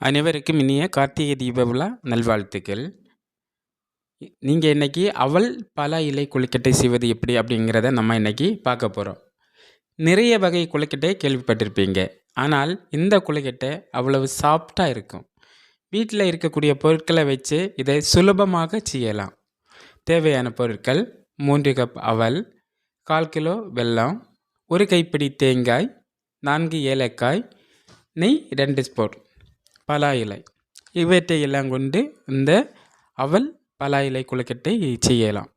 அனைவருக்கும் இனிய கார்த்திகை தீப விழா நல்வாழ்த்துக்கள். நீங்கள் இன்றைக்கி அவள் பல இலை கொழுக்கட்டை செய்வது எப்படி அப்படிங்கிறத நம்ம இன்றைக்கி பார்க்க போகிறோம் நிறைய வகை கொழுக்கட்டை கேள்விப்பட்டிருப்பீங்க. ஆனால் இந்த கொழுக்கட்டை அவ்வளவு சாஃப்டாக இருக்கும். வீட்டில் இருக்கக்கூடிய பொருட்களை வச்சு இதை சுலபமாக செய்யலாம். தேவையான பொருட்கள் மூன்று கப் அவல் கால் கிலோ வெல்லம் ஒரு கைப்பிடி தேங்காய் நான்கு ஏலக்காய் நெய் ரெண்டு ஸ்பூன். பலா இலை இவற்றை எல்லாம் கொண்டு இந்த அவல் பலா இலை குளக்கட்டை செய்யலாம்.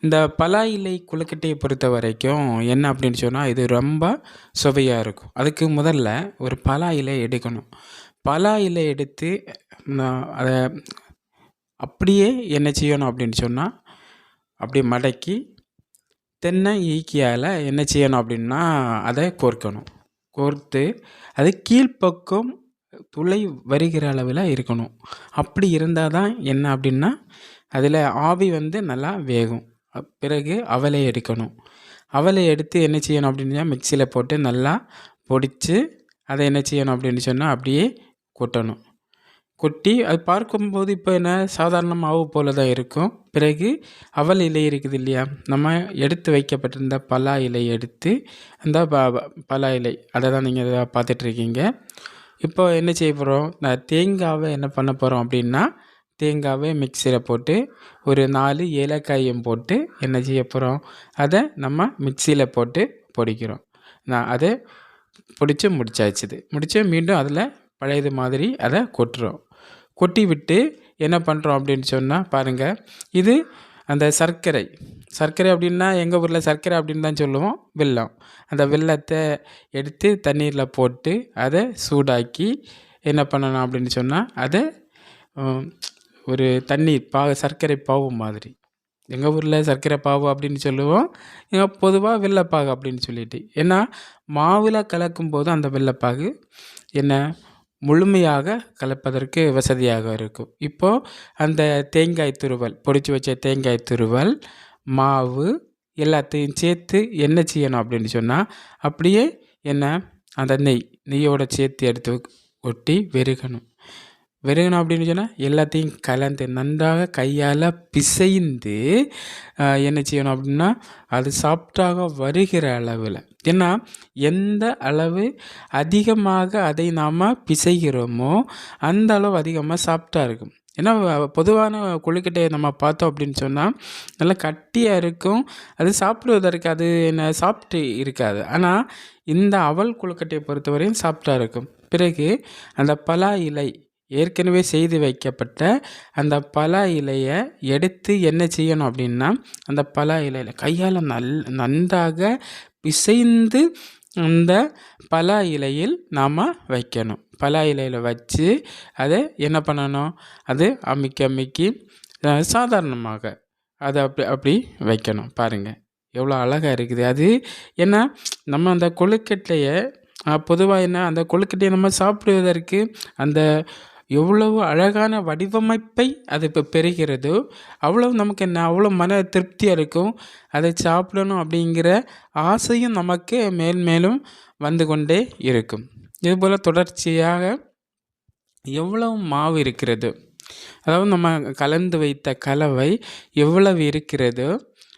இந்த பலா இலை குளக்கட்டையை பொறுத்த வரைக்கும் என்ன அப்படின்னு சொன்னால் இது ரொம்ப சுவையாக இருக்கும். அதுக்கு முதல்ல ஒரு பலா இலை எடுக்கணும். பலா இலை எடுத்து நான் அதை அப்படியே என்ன செய்யணும் அப்படின்னு சொன்னால் அப்படியே மடக்கி தென்னை ஈக்கியால் என்ன செய்யணும் அப்படின்னா அதை கோர்க்கணும். கோர்த்து அது கீழ்ப்பக்கம் துளை வருகிற அளவில் இருக்கணும். அப்படி இருந்தால் தான் என்ன அப்படின்னா அதில் ஆவி வந்து நல்லா வேகும். பிறகு அவலை எடுக்கணும். அவலை எடுத்து என்ன செய்யணும் அப்படின்னா மிக்சியில் போட்டு நல்லா பொடித்து அதை என்ன செய்யணும் அப்படின்னு சொன்னால் அப்படியே கொட்டணும். கொட்டி அது பார்க்கும்போது இப்போ என்ன சாதாரண மாவு போல தான் இருக்கும். பிறகு அவல் இலை இருக்குது இல்லையா நம்ம எடுத்து வைக்கப்பட்டிருந்த பலா இலை எடுத்து அந்த ப பலா இலை அதை தான் நீங்கள் பார்த்துட்ருக்கீங்க இப்போ என்ன செய்ய போகிறோம் நான் தேங்காவை என்ன பண்ண போகிறோம் அப்படின்னா தேங்காவை மிக்சியில் போட்டு ஒரு நாலு ஏலக்காயும் போட்டு என்ன செய்ய போகிறோம் அதை நம்ம மிக்சியில் போட்டு பொடிக்கிறோம். நான் அதை பிடிச்சி முடிச்சாச்சுது. முடித்து மீண்டும் அதில் பழையது மாதிரி அதை கொட்டுறோம். கொட்டி விட்டு என்ன பண்ணுறோம் அப்படின்னு சொன்னால் பாருங்கள் இது அந்த சர்க்கரை. சர்க்கரை அப்படின்னா எங்கள் ஊரில் சர்க்கரை அப்படின்னு தான் சொல்லுவோம். வெல்லம். அந்த வெல்லத்தை எடுத்து தண்ணீரில் போட்டு அதை சூடாக்கி என்ன பண்ணணும் அப்படின்னு சொன்னால் அதை ஒரு தண்ணீர் பாகு சர்க்கரை பாவு மாதிரி. எங்கள் ஊரில் சர்க்கரை பாவு அப்படின்னு சொல்லுவோம். எங்கள் பொதுவாக வெள்ளைப்பாகு அப்படின்னு சொல்லிட்டு. ஏன்னா மாவில் கலக்கும் போது அந்த வெள்ளைப்பாகு என்ன முழுமையாக கலப்பதற்கு வசதியாக இருக்கும். இப்போது அந்த தேங்காய் துருவல் பொடிச்சு வச்ச தேங்காய் துருவல் மாவு எல்லாத்தையும் சேர்த்து என்ன செய்யணும் அப்படின்னு சொன்னால் அப்படியே என்ன? அந்த நெய் நெய்யோட சேர்த்து எடுத்து ஒட்டி வெறுகணும் வெறுகணும் அப்படின்னு சொன்னால் எல்லாத்தையும் கலந்து நன்றாக கையால் பிசைந்து என்ன செய்யணும் அப்படின்னா அது சாப்பிட்டாக வருகிற அளவில். ஏன்னா எந்த அளவு அதிகமாக அதை நாம் பிசைகிறோமோ அந்த அளவு அதிகமாக சாப்பிட்டா இருக்கும். ஏன்னா பொதுவான கொழுக்கட்டையை நம்ம பார்த்தோம் அப்படின்னு சொன்னால் நல்லா கட்டியாக இருக்கும். அது சாப்பிடுவதற்கு அது என்ன சாப்பிட்டு இருக்காது. ஆனால் இந்த அவல் கொழுக்கட்டையை பொறுத்தவரையும் சாப்பிட்டா இருக்கும். பிறகு அந்த பலா இலை ஏற்கனவே செய்து வைக்கப்பட்ட அந்த பலா இலையை எடுத்து என்ன செய்யணும் அப்படின்னா அந்த பலா இலையில் கையால் நல் நன்றாக பிசைந்து அந்த பலா இலையில் நாம் வைக்கணும். பலா இலையில் வச்சு அதை என்ன பண்ணணும்? அது அமுக்கி அமைக்கி சாதாரணமாக அதை அப்படி அப்படி வைக்கணும். பாருங்கள் எவ்வளோ அழகாக இருக்குது. அது ஏன்னா நம்ம அந்த கொழுக்கட்டையை பொதுவாக என்ன அந்த கொழுக்கட்டையை நம்ம சாப்பிடுவதற்கு அந்த எவ்வளவு அழகான வடிவமைப்பை அது இப்போ பெறுகிறதோ. அவ்வளோ நமக்கு என்ன அவ்வளோ மன திருப்தியாக இருக்கும். அதை சாப்பிடணும் அப்படிங்கிற ஆசையும் நமக்கு மேல் மேலும் வந்து கொண்டே இருக்கும். இதுபோல் தொடர்ச்சியாக எவ்வளவு மாவு இருக்கிறது. அதாவது நம்ம கலந்து வைத்த கலவை எவ்வளவு இருக்கிறதோ.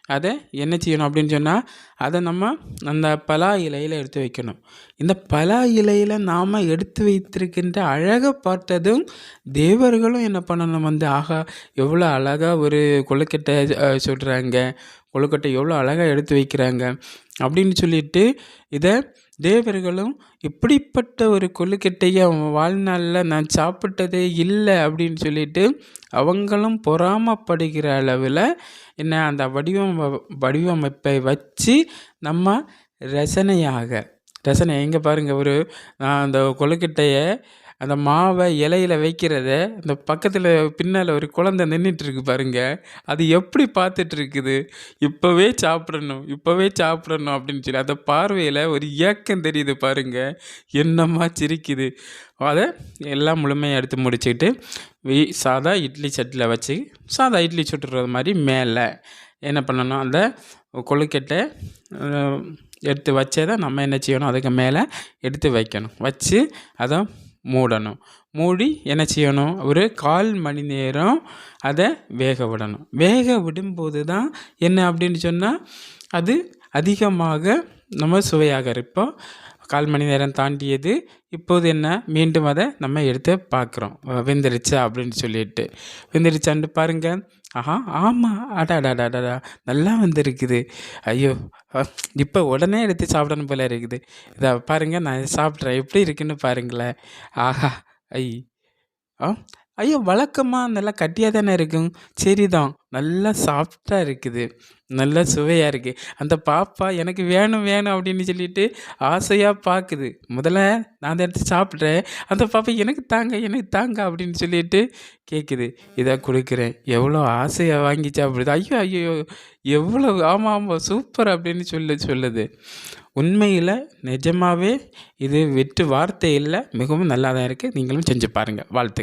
அதை என்ன செய்யணும் அப்படின்னு சொன்னால் அதை நம்ம அந்த பலா இலையில் எடுத்து வைக்கணும். இந்த பலா இலையில் நாம் எடுத்து வைத்திருக்கின்ற அழகை பார்த்ததும் தேவர்களும் என்ன பண்ணணும் வந்து ஆகா எவ்வளோ அழகாக ஒரு கொழுக்கட்டை சொல்கிறாங்க கொழுக்கட்டை எவ்வளோ அழகாக எடுத்து வைக்கிறாங்க. அப்படின்னு சொல்லிட்டு இதை தேவர்களும் இப்படிப்பட்ட ஒரு கொழுக்கட்டையை அவன் வாழ்நாளில் நான் சாப்பிட்டதே இல்லை. அப்படின்னு சொல்லிட்டு அவங்களும் பொறாமப்படுகிற அளவில் என்ன? அந்த வடிவம் வடிவமைப்பை வச்சு நம்ம ரசனையாக ரசனை எங்கே பாருங்கள் ஒரு அந்த கொழுக்கட்டையை அந்த மாவை இலையில வைக்கிறத அந்த பக்கத்தில் பின்னால் ஒரு குழந்த நின்றுட்டுருக்கு பாருங்க. அது எப்படி பார்த்துட்ருக்குது இப்போவே சாப்பிடணும் இப்போவே சாப்பிடணும் அப்படின்னு சொல்லி அந்த பார்வையில் ஒரு ஏக்கம் தெரியுது பாருங்கள் என்னம்மா சிரிக்குது. அதை எல்லாம் முழுமையாக எடுத்து முடிச்சுக்கிட்டு வீ சாதா இட்லி சட்டியில் வச்சு சாதா இட்லி சுட்டுறது மாதிரி மேலே என்ன பண்ணணும்? அந்த கொழுக்கட்டை எடுத்து வச்சதை நம்ம என்ன செய்யணும்? அதுக்கு மேலே எடுத்து வைக்கணும். வச்சு அதை மூடணும். மூடி என்ன செய்யணும்? ஒரு கால் மணி நேரம் அதை வேக விடணும். வேக விடும்போது தான் என்ன அப்படின்னு சொன்னால் அது அதிகமாக நம்ம சுவையாக இருப்போம். கால் மணி நேரம் தாண்டியது. இப்போது என்ன? மீண்டும் அதை நம்ம எடுத்து பார்க்குறோம். வெந்துருச்சா அப்படின்னு சொல்லிட்டு. வெந்துருச்சான்னு பாருங்கள் ஆஹா ஆமாம் அடாடாடாடா நல்லா வந்துருக்குது. ஐயோ. இப்போ உடனே எடுத்து சாப்பிடணும் போல இருக்குது. இதை பாருங்கள் நான் சாப்பிட்றேன். எப்படி இருக்குன்னு பாருங்களேன். ஆஹா ஐ ஆ. ஐயோ வழக்கமாக நல்லா கட்டியாக தானே இருக்கும்? சரிதான். நல்லா சாஃப்டாக இருக்குது. நல்ல சுவையாக இருக்குது அந்த பாப்பா எனக்கு வேணும் வேணும் அப்படின்னு சொல்லிட்டு ஆசையாக பார்க்குது முதல்ல நான் அதை எடுத்து சாப்பிட்றேன். அந்த பாப்பா எனக்கு தாங்க எனக்கு தாங்க அப்படின்னு சொல்லிட்டு கேட்குது இதை கொடுக்குறேன். எவ்வளோ ஆசையாக வாங்கி சாப்பிடுது. ஐயோ ஐயோ எவ்வளோ ஆமாம் ஆமாம் சூப்பர் அப்படின்னு சொல்லி சொல்லுது. உண்மையில் நிஜமாகவே இது வெற்று வார்த்தை இல்லை. மிகவும் நல்லா தான் இருக்குது நீங்களும் செஞ்சு பாருங்கள் வாழ்த்து